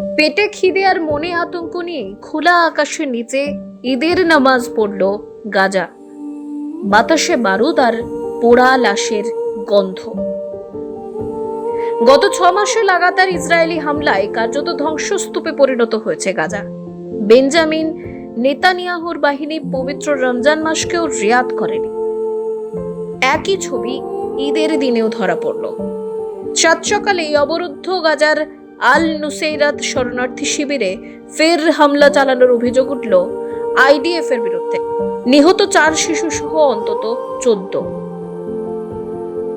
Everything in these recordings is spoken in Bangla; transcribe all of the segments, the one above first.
পেটে খিদে আর মনে আতঙ্ক নিয়ে খোলা আকাশের নিচে ঈদের নামাজ পড়ল গাজা। বাতাসে বারুদ আর পোড়া লাশের গন্ধ। গত ছ মাসে লাগাতার ইসরায়েলি হামলায় কার্যত ধ্বংসস্তূপে পরিণত হয়েছে গাজা। বেঞ্জামিন নেতানিয়াহুর বাহিনী পবিত্র রমজান মাসকেও রিয়াদ করেনি। একই ছবি ঈদের দিনেও ধরা পড়ল। সাত সকালে অবরুদ্ধ গাজার আল নুসেইরাত শরণার্থী শিবিরে ফের হামলা চালানোর অভিযোগ উঠল আইডিএফ এর বিরুদ্ধে। নিহত চার শিশু সহ অন্তত চোদ্দ।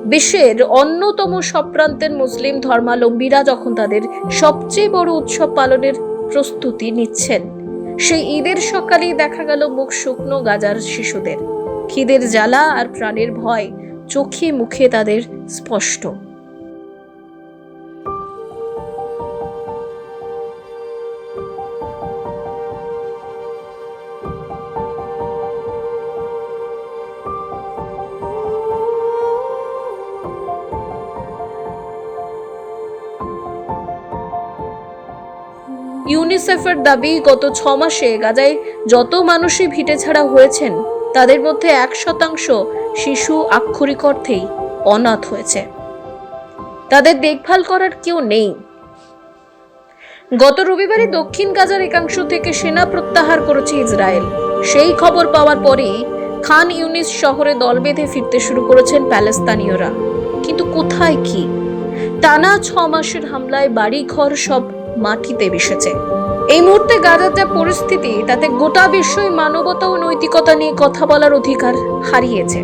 বিশ্বের অন্যতম সব প্রান্তের মুসলিম ধর্মাবলম্বীরা যখন তাদের সবচেয়ে বড় উৎসব পালনের প্রস্তুতি নিচ্ছেন, সেই ঈদের সকালেই দেখা গেল মুখ শুকনো গাজার শিশুদের। খিদের জ্বালা আর প্রাণের ভয় চোখে মুখে তাদের স্পষ্ট। ইউনিসেফের দাবি, গত ছ মাসে গাজায় যত মানুষই ভিটে ছাড়া হয়েছেন, তাদের মধ্যে এক শতাংশ শিশু আক্ষরিক অর্থেই অনাথ হয়েছে। তাদের দেখভাল করার কেউ নেই। গত রবিবারে দক্ষিণ গাজার একাংশ থেকে সেনা প্রত্যাহার করেছে ইসরায়েল। সেই খবর পাওয়ার পরেই খান ইউনিস শহরে দল বেঁধে ফিরতে শুরু করেছেন প্যালেস্তানীয়রা। কিন্তু কোথায় কি? টানা ছ মাসের হামলায় বাড়ি ঘর সব মাটিতে মিশেছে। এই মুহূর্তে গাজার যা পরিস্থিতি, তাতে গোটা বিশ্বই মানবতা ও নৈতিকতা নিয়ে কথা বলার অধিকার হারিয়েছে।